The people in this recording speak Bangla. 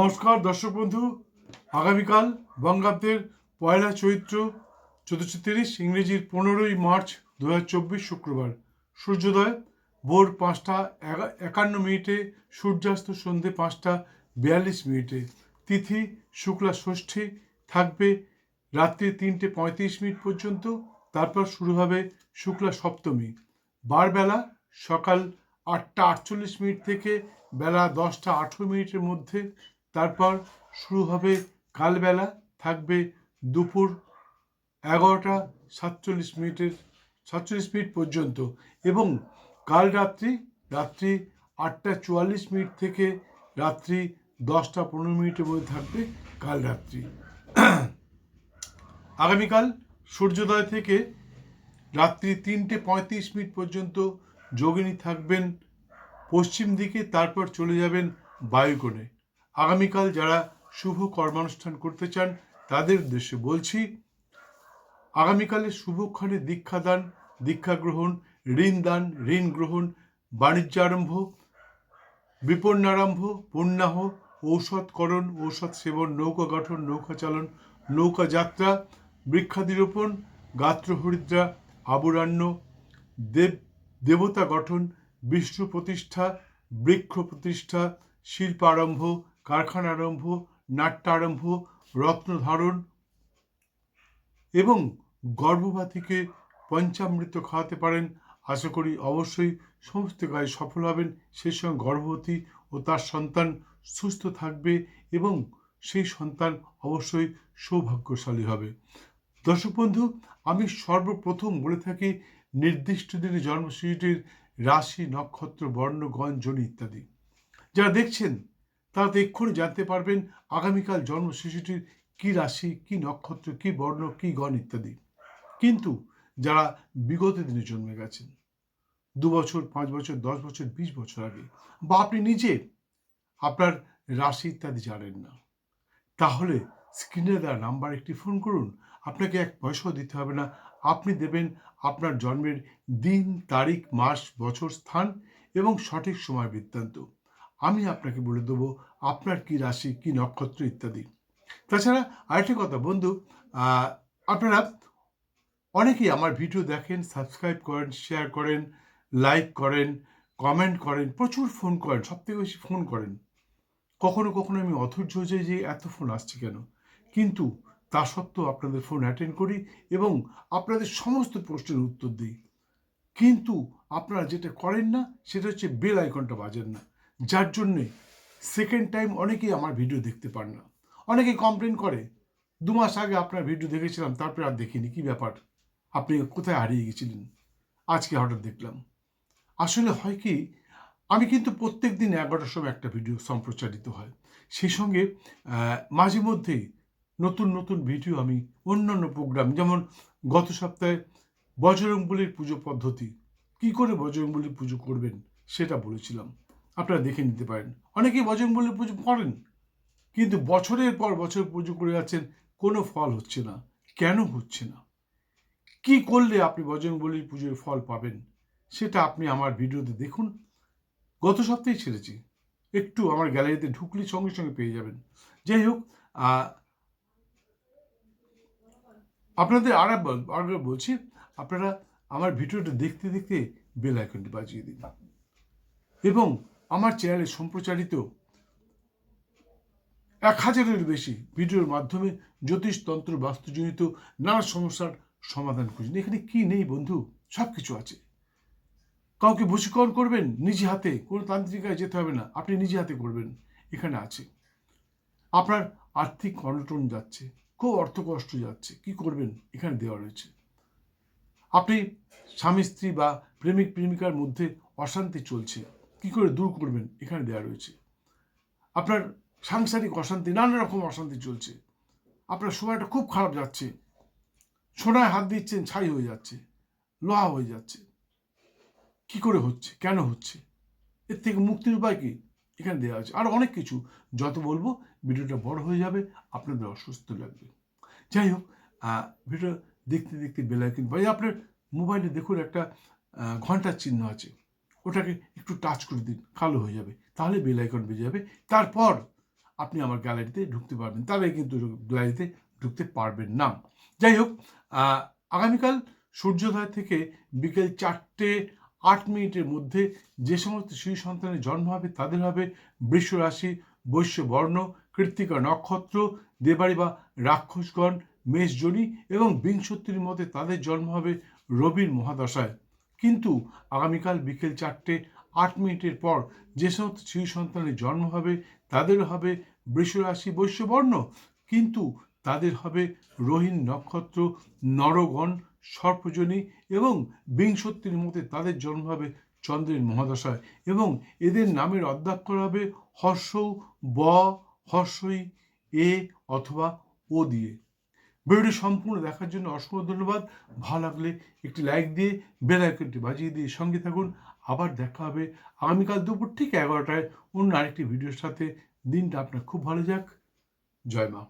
নমস্কার, দর্শক বন্ধু। আগামীকাল বঙ্গাব্দের পয়লা চৈত্র চোদ্দশো তিরিশ ইংরেজির পনেরোই মার্চ দু হাজার চব্বিশ শুক্রবার। সূর্যোদয়, ভোর পাঁচটা একান্ন মিনিটে, সূর্যাস্ত সন্ধে পাঁচটা বিয়াল্লিশ মিনিটে। তিথি, শুক্লা ষষ্ঠী থাকবে রাত্রি তিনটে পঁয়ত্রিশ মিনিট পর্যন্ত, তারপর শুরু হবে শুক্লা সপ্তমী। বারবেলা, সকাল আটটা আটচল্লিশ মিনিট থেকে বেলা দশটা আঠেরো মিনিটের মধ্যে তারপর শুরু হবে কালবেলা, থাকবে দুপুর এগারোটা সাতচল্লিশ মিনিটের, সাতচল্লিশ মিনিট পর্যন্ত এবং কাল রাত্রি রাত্রি আটটা চুয়াল্লিশ মিনিট থেকে রাত্রি দশটা পনেরো মিনিটের মধ্যে থাকবে কাল রাত্রি। আগামীকাল সূর্যোদয় থেকে রাত্রি তিনটে পঁয়ত্রিশ মিনিট পর্যন্ত যোগিনী থাকবেন পশ্চিম দিকে, তারপর চলে যাবেন বায়ুকোণে। আগামীকাল যারা শুভ কর্মানুষ্ঠান করতে চান, তাদের উদ্দেশ্যে বলছি আগামীকালে শুভক্ষণে দীক্ষাদান দীক্ষা গ্রহণ ঋণ দান ঋণ গ্রহণ বাণিজ্যারম্ভ বিপন্নারম্ভ পুণ্যাহ, ঔষধকরণ ঔষধ সেবন নৌকা গঠন, নৌকা চালন, নৌকা যাত্রা, বৃক্ষাদিরোপণ গাত্র হরিদ্রা আবুরান্য দেব, দেবতা গঠন, বিষ্ণু প্রতিষ্ঠা, বৃক্ষ প্রতিষ্ঠা শিল্পারম্ভ কারখানারম্ভ, নাট্যারম্ভ, রত্ন ধারণ এবং গর্ভবতীকে পঞ্চামৃত খাওয়াতে পারেন। আশা করি অবশ্যই সমস্ত কাজে সফল হবেন। সেই সঙ্গে গর্ভবতী ও তার সন্তান সুস্থ থাকবে এবং সেই সন্তান অবশ্যই সৌভাগ্যশালী হবে। দর্শক বন্ধু, আমি সর্বপ্রথম বলে থাকি, নির্দিষ্ট দিনে জন্মশিশুটির রাশি, নক্ষত্র বর্ণ জনি ইত্যাদি। যারা দেখছেন তারা তো এক্ষুনি জানতে পারবেন আগামীকাল জন্ম শিশুটির কী রাশি, কী নক্ষত্র, কী বর্ণ, কী গণ ইত্যাদি। কিন্তু যারা বিগত দিনে জন্মে গেছেন, দু বছর, পাঁচ বছর, দশ বছর, বিশ বছর আগে, বা আপনি নিজে আপনার রাশি ইত্যাদি জানেন না, তাহলে স্ক্রিনে দেওয়া নাম্বার একটি ফোন করুন। আপনাকে এক পয়সাও দিতে হবে না। আপনি দেবেন আপনার জন্মের দিন, তারিখ, মাস, বছর, স্থান এবং সঠিক সময় বৃত্তান্ত। আমি আপনাকে বলে দেবো আপনার কি রাশি, কি নক্ষত্র ইত্যাদি। তাছাড়া আরেকটি কথা, বন্ধু আপনারা অনেকেই আমার ভিডিও দেখেন, সাবস্ক্রাইব করেন শেয়ার করেন লাইক করেন কমেন্ট করেন, প্রচুর ফোন করেন সব থেকে বেশি ফোন করেন। কখনো কখনো আমি অধৈর্য হয়ে যাই যে এত ফোন আসছে কেন? কিন্তু তা সত্ত্বেও আপনাদের ফোন অ্যাটেন্ড করি এবং আপনাদের সমস্ত প্রশ্নের উত্তর দিই। কিন্তু আপনারা যেটা করেন না, সেটা হচ্ছে বেল আইকনটা বাজেন না। যার জন্যে সেকেন্ড টাইম অনেকেই আমার ভিডিও দেখতে পান না। অনেকে কমপ্লেন করে, দু মাস আগে আপনার ভিডিও দেখেছিলাম, তারপরে আর দেখিনি, কি ব্যাপার? আপনি কোথায় হারিয়ে গেছিলেন? আজকে হঠাৎ দেখলাম। আসলে হয় কি, আমি কিন্তু প্রত্যেক দিন এগারোটার সময় একটা ভিডিও সম্প্রচারিত হয়। সেই সঙ্গে মাঝে মধ্যেই নতুন নতুন ভিডিও আমি অন্যান্য প্রোগ্রাম যেমন গত সপ্তাহে বজরংবলির পুজো পদ্ধতি, কি করে বজরংবলির পুজো করবেন সেটা বলেছিলাম। আপনারা দেখে নিতে পারেন। অনেকেই বজরংবলির পুজো করেন, কিন্তু বছরের পর বছর পুজো করে যাচ্ছেন, কোনো ফল হচ্ছে না। কেন হচ্ছে না? কি করলে আপনি বজরংবলির পুজোর ফল পাবেন? সেটা আপনি আমার ভিডিওতে দেখুন। গত সপ্তাহে ছেড়েছি। একটু আমার গ্যালারিতে ঢুকলে সঙ্গে সঙ্গে পেয়ে যাবেন। যাই হোক আপনাদের আর একবার বলছি, আপনারা আমার ভিডিওটা দেখতে দেখতে বেল আইকনটি বাজিয়ে দিন। এবং আমার চ্যানেলে সম্প্রচারিত এক হাজারের বেশি ভিডিওর মাধ্যমে জ্যোতিষতন্ত্র বাস্তুজনিত নানা সমস্যার সমাধান খুঁজুন এখানে কি নেই বন্ধু? সব কিছু আছে। কাউকে বশীকরণ করবেন নিজে হাতে, কোনো তান্ত্রিকায় যেতে হবে না। আপনি নিজে হাতে করবেন। এখানে আছে। আপনার আর্থিক অনটন যাচ্ছে। খুব অর্থ কষ্ট যাচ্ছে। কি করবেন? এখানে দেওয়া রয়েছে। আপনি স্বামী, স্ত্রী বা প্রেমিক, প্রেমিকার মধ্যে অশান্তি চলছে। কি করে দূর করবেন? এখানে দেওয়া রয়েছে। আপনার সাংসারিক অশান্তি, নানা রকম অশান্তি চলছে। আপনার সময়টা খুব খারাপ যাচ্ছে। সোনায় হাত দিচ্ছেন, ছাই হয়ে যাচ্ছে, লোহা হয়ে যাচ্ছে। কি করে হচ্ছে? কেন হচ্ছে? এর থেকে মুক্তির উপায় কি? এখানে দেওয়া আছে। আর অনেক কিছু। যত বলব, ভিডিওটা বড় হয়ে যাবে, আপনাদের অসুস্থ লাগবে। যাই হোক ভিডিও দেখতে দেখতে বেলাইকিন বা এই আপনার মোবাইলে দেখুন একটা ঘণ্টার চিহ্ন আছে। ওটাকে একটু টাচ করে দিন, কালো হয়ে যাবে। তাহলে বেল আইকন বেজে যাবে। তারপর আপনি আমার গ্যালারিতে ঢুকতে পারবেন। তাহলে কিন্তু গ্যালারিতে ঢুকতে পারবেন না। যাই হোক আগামীকাল সূর্যোদয় থেকে বিকেল চারটে আট মিনিটের মধ্যে যে সমস্ত শিশু সন্তানের জন্ম হবে, তাদের হবে বৃষ রাশি, বৈশ্য বর্ণ, কৃত্তিকা নক্ষত্র দেবাড়ি বা রাক্ষসগণ, মেষজনী এবং বিংশতির মধ্যে তাদের জন্ম হবে রবির মহাদশায়। কিন্তু আগামীকাল বিকেল চারটে, আট মিনিটের পর যে সমস্ত শিশু সন্তানের জন্ম হবে, তাদের হবে বৃষ রাশি বৈশ্য কিন্তু তাদের হবে রোহিণ নক্ষত্র, নরগণ, সর্পজনী এবং বিংশতির মধ্যে তাদের জন্ম হবে চন্দ্রের মহাদশায় এবং এদের নামের অধ্যাক্ষর হবে হর্ষ, ব, হর্ষই, এ অথবা ও দিয়ে। ভিডিওটি সম্পূর্ণ দেখার জন্য অসংখ্য ধন্যবাদ। ভালো লাগলে একটি লাইক দিয়ে বেল আইকনটি বাজিয়ে দিয়ে সঙ্গে থাকুন। আবার দেখা হবে আগামীকাল দুপুর ঠিক এগারোটায় অন্য আরেকটি ভিডিওর সাথে। দিনটা আপনার খুব ভালো যাক। জয় মা।